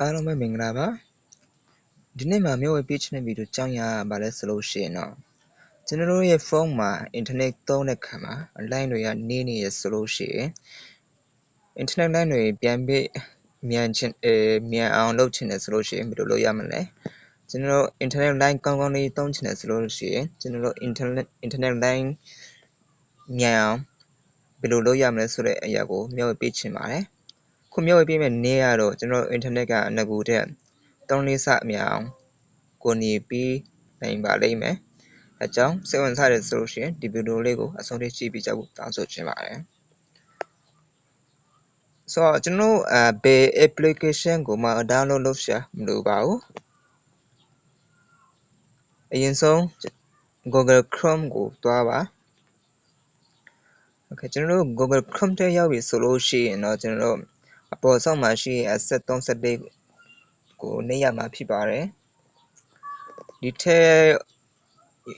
အားလုံးပဲမင်္ဂလာပါဒီနေ့မှာမျက်ဝေပြချင်တဲ့ဗီဒီယိုကြောင်းရပါလဲဆိုလို့ရှိရင်တော့ကျွန်တော်တို့ရဲ့ဖုန်းမှာအင်တာနက်သုံးတဲ့ခါမှာ line တွေကနေနေရဆိုလို့ရှိရင်အင်တာနက် line တွေပြန်ပြီးမြန်ချင်အဲမြန်အောင်လုပ်ချင်တယ်ဆိုလို့ရှိရင်ဘယ်လိုလုပ်ရမလဲကျွန်တော်တို့ internet line ကောင်းကောင်းလေးသုံးချင်တယ်ဆိုလို့ရှိရင်ကျွန်တော်တို့ internet internet line မြန်အောင်ဘယ်လိုလုပ်ရမလဲဆိုတဲ့အရာကိုမျက်ဝေပြချင်ပါတယ် ခုမျက်ဝေပြမဲ့နေ့ကတော့ ကျွန်တော် internet ကငကူတဲ့3လေးစအများအောင်ကိုနေပြီးနိုင်ပါလိမ့်မယ်အကြောင်းစိတ်ဝင်စားတယ်ဆိုလို့ရှိရင် ဒီဗီဒီယိုလေးကို အဆုံးထိကြည့်ပြီးကြဖို့ တောင်းဆိုချင်ပါတယ် ဆိုတော့ ကျွန်တော်အဲဘယ် application ကိုမှ download လုပ်ရှာမလိုပါဘူး အရင်ဆုံး Google Chrome ကိုတွားပါ Okay ကျွန်တော်တို့ Google Chrome ထဲ ရောက်ပြီဆိုလို့ရှိရင်တော့ ကျွန်တော်တို့ အပေါ်ဆုံးမှာရှိတဲ့73 74ကိုနှိပ်ရမှာဖြစ်ပါတယ်ဒီထဲ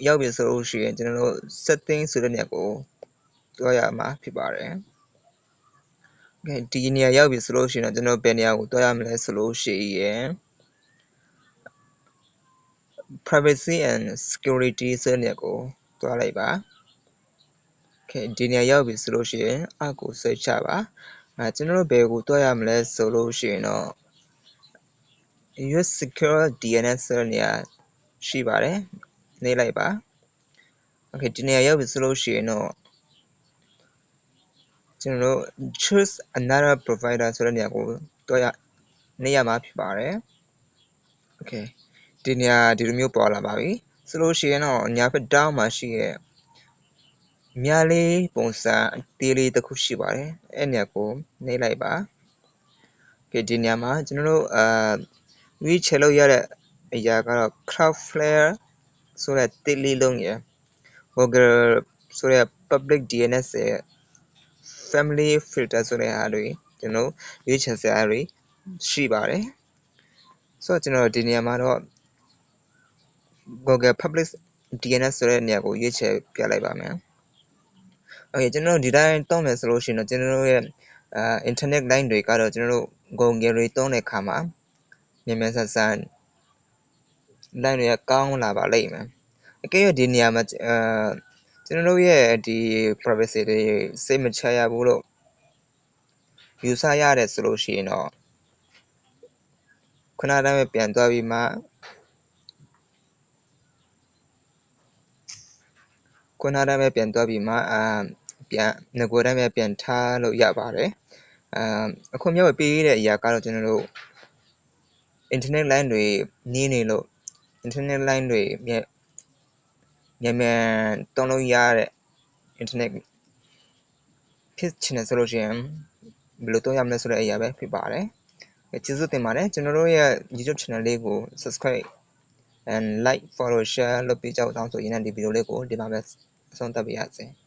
ရောက်ပြီဆိုလို့ရှိရင်ကျွန်တော်တို့ setting ဆိုတဲ့နေရာကိုတွားရမှာဖြစ်ပါတယ်။ Okay ဒီနေရာရောက်ပြီဆိုလို့ရှိရင်တော့ကျွန်တော်ဘယ်နေရာကိုတွားရမလဲဆိုလို့ရှိရင် privacy and security ဆိုတဲ့နေရာကိုတွားလိုက်ပါ။ Okay ဒီနေရာရောက်ပြီဆိုလို့ရှိရင်အောက်ကိုဆွဲချပါ။ အဲကျွန်တော်တို့ဘယ်ကိုတွားရမလဲဆိုလို့ရှိရင်တော့ US secure DNS ဆိုတဲ့နေရာရှိပါတယ်နှိပ်လိုက်ပါ Okay ဒီနေရာရောက်ပြီဆိုလို့ရှိရင်တော့ကျွန်တော်တို့ choose another provider ဆိုတဲ့နေရာကိုတွားရနှိပ်ရမှာဖြစ်ပါတယ် Okay ဒီနေရာဒီလိုမျိုးပေါ်လာပါပြီဆိုလို့ရှိရင်တော့ညာဘက် down မှာရှိရဲ့ မြားလေးပုံစံအသေးလေးတစ်ခုရှိပါတယ်အဲ့နေရာကိုနှိပ်လိုက်ပါ Okay ဒီနေရာမှာကျွန်တော်တို့အာရွေးချယ်လို့ရတဲ့အရာကတော့ Cloudflare ဆိုတဲ့တစ်လေးလုံးရယ် Google ဆိုတဲ့ Public DNS ရဲ့ Family Filter ဆိုတဲ့ဟာတွေကျွန်တော်ရွေးချယ်စရာတွေရှိပါတယ်ဆိုတော့ကျွန်တော်ဒီနေရာမှာတော့ Google Public DNS ဆိုတဲ့နေရာကိုရွေးချယ်ပြလိုက်ပါမယ်။ Okay ကျွန်တော်ဒီတိုင်းသုံးမယ်ဆိုလို့ရှိရင်တော့ကျွန်တော်တို့ရဲ့အာ internet line တွေကတော့ကျွန်တော်တို့ Google တွေသုံးတဲ့အခါမှာမြန်မြန်ဆန်ဆန် line တွေကကောင်းလာပါလိမ့်မယ်။အကယ်၍ဒီနေရာမှာအာကျွန်တော်တို့ရဲ့ဒီ privacy တွေစိတ်မချရဘူးလို့ယူဆရတယ်ဆိုလို့ရှိရင်တော့ခုနကတည်းကပြန်သွားပြီးမှခုနကတည်းကပြန်သွားပြီးမှအာ ပြန်ငကိုတိုင်းပဲပြန်ထားလို့ရပါတယ်အာအခုမြောက်ပေးတဲ့အရာကတော့ကျွန်တော်တို့ internet line တွေနင်းနေလို့ internet line တွေမြန်မြန်မြန်တုံးလို့ရတဲ့ internet ဖြစ်ချင်တယ်ဆိုလို့ရှိရင်ဘယ်လိုတုံးရမလဲဆိုတဲ့အရာပဲဖြစ်ပါတယ်ကျေးဇူးတင်ပါတယ်ကျွန်တော်တို့ရဲ့ YouTube channel လေးကို subscribe and like follow share လုပ်ပေးကြအောင်ဆိုရင်ဒီဗီဒီယိုလေးကိုဒီမှာပဲအဆုံးသတ်ပါရစေ။